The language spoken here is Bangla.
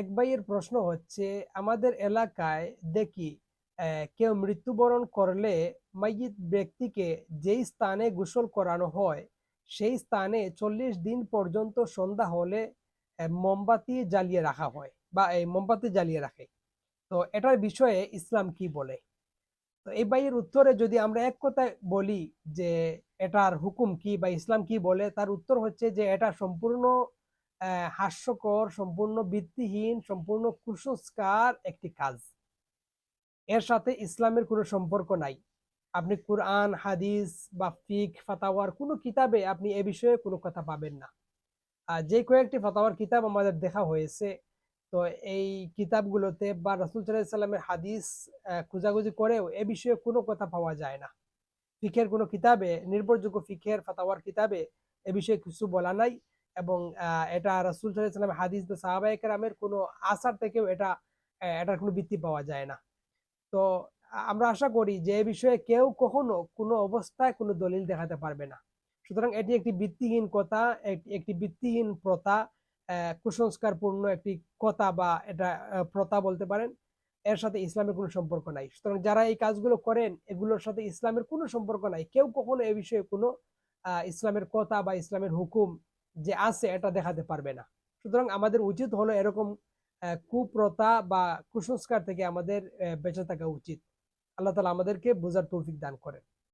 এক ভাইয়ের প্রশ্ন হচ্ছে, আমাদের এলাকায় দেখি কেউ মৃত্যুবরণ করলে মাইয়িত ব্যক্তিকে যেই স্থানে গোসল করানো হয়, সেই স্থানে চল্লিশ দিন পর্যন্ত সন্ধ্যা হলে মোমবাতি জ্বালিয়ে রাখা হয় বা এই মোমবাতি জ্বালিয়ে রাখে। তো এটার বিষয়ে ইসলাম কি বলে? তো এই ভাইয়ের উত্তরে যদি আমরা এক কথায় বলি যে, এটার হুকুম কি বা ইসলাম কি বলে, তার উত্তর হচ্ছে যে, এটা সম্পূর্ণ হাস্যকর, সম্পূর্ণ ভিত্তিহীন, সম্পূর্ণ কুসংস্কার একটি কাজ। এর সাথে ইসলামের কোনো সম্পর্ক নাই। আপনি কুরআন, হাদিস বা ফিক, ফাতাওয়ার কোনো কিতাবে আপনি এ বিষয়ে কোনো কথা পাবেন না। আর যে কয়েকটি ফাতাওয়ার কিতাব আমাদের দেখা হয়েছে, তো এই কিতাবগুলোতে বা রাসুল সাল্লামের হাদিস খোঁজাখুঁজি করেও এ বিষয়ে কোনো কথা পাওয়া যায় না। ফিকের কোনো কিতাবে, নির্ভরযোগ্য ফিকের, ফাতাওয়ার কিতাবে এ বিষয়ে কিছু বলা নাই। এবং এটা রাসুল সাল্লামের হাদিস বা সাহাবাই কেরামের কোনো আসার থেকেও এটা এটার কোনো ভিত্তি পাওয়া যায় না। তো আমরা আশা করি যে এ বিষয়ে কেউ কখনো কোনো অবস্থায় কোনো দলিল দেখাতে পারবে না। সুতরাং এটি একটি ভিত্তিহীন কথা একটি ভিত্তিহীন প্রথা কুসংস্কারপূর্ণ একটি কথা বা এটা প্রথা বলতে পারেন, এর সাথে ইসলামের কোনো সম্পর্ক নাই। সুতরাং যারা এই কাজগুলো করেন, এগুলোর সাথে ইসলামের কোনো সম্পর্ক নাই। কেউ কখনো এ বিষয়ে কোনো ইসলামের কথা বা ইসলামের হুকুম যে আছে, এটা দেখাতে পারবে না। সুতরাং আমাদের উচিত হলো এরকম কুপ্রথা বা কুসংস্কার থেকে আমাদের বেঁচে থাকা উচিত। আল্লাহ তালা আমাদেরকে বোঝার তৌফিক দান করেন।